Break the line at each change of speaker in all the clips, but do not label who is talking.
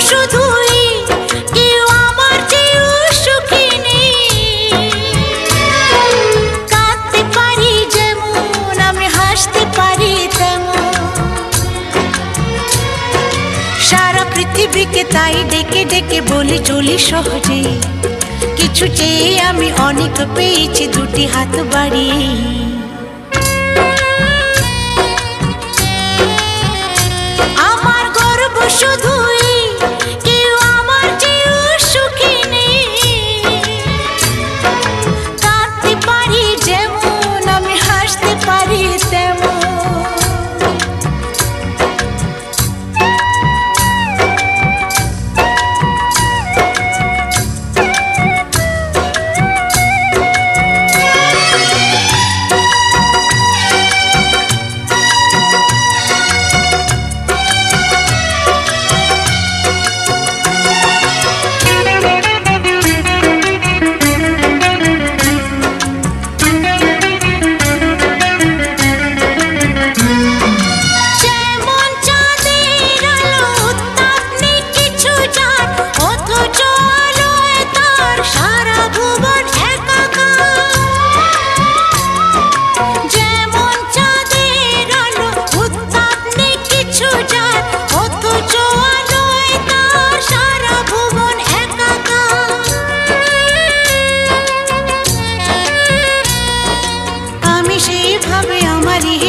শুধুই পারি যেমন হাসতে পারি তেমন। সারা পৃথিবীকে তাই ডেকে ডেকে বলি চলি সহজে। কিছু চেয়ে আমি অনেক পেয়েছি, দুটি হাত বাড়িয়ে।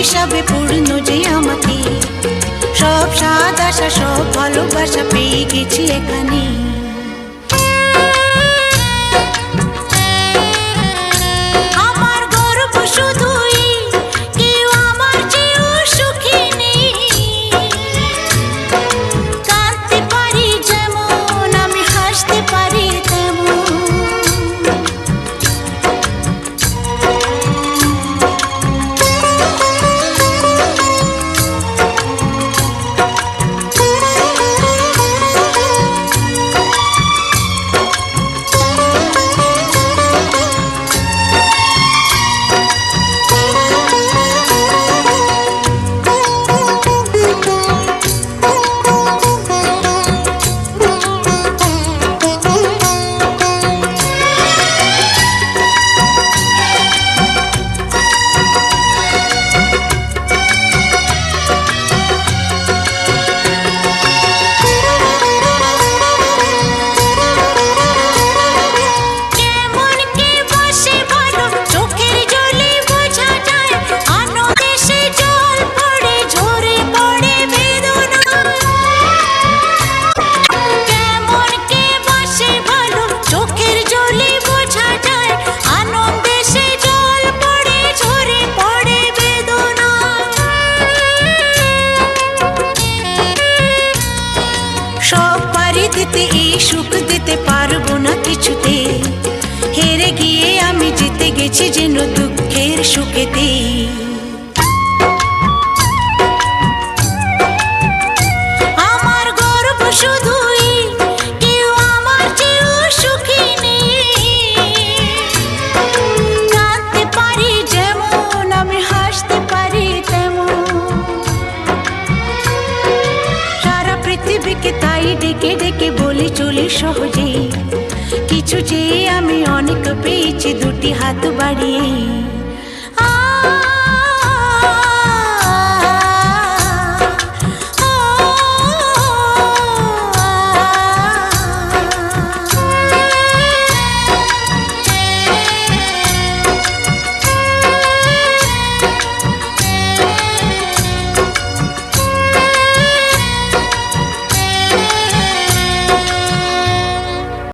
হিসাবে পূর্ণ যে আমাকে। সব সাদাশা সব ভালোবাসা পেয়ে গেছি এখানে। গেছি যেন দুঃখের সুখেতে আমার গর্ব শুধুই কেউ আমার চেয়েও সুখী নেই। কাঁদতে পারি যেমন, আমি হাসতে পারি তেমন। পৃথিবীকে তাই ডেকে ডেকে বলি, চলি সহজে কিছু চেয়ে আমি অনেক পেয়েছি দুটি হাত বাড়িয়ে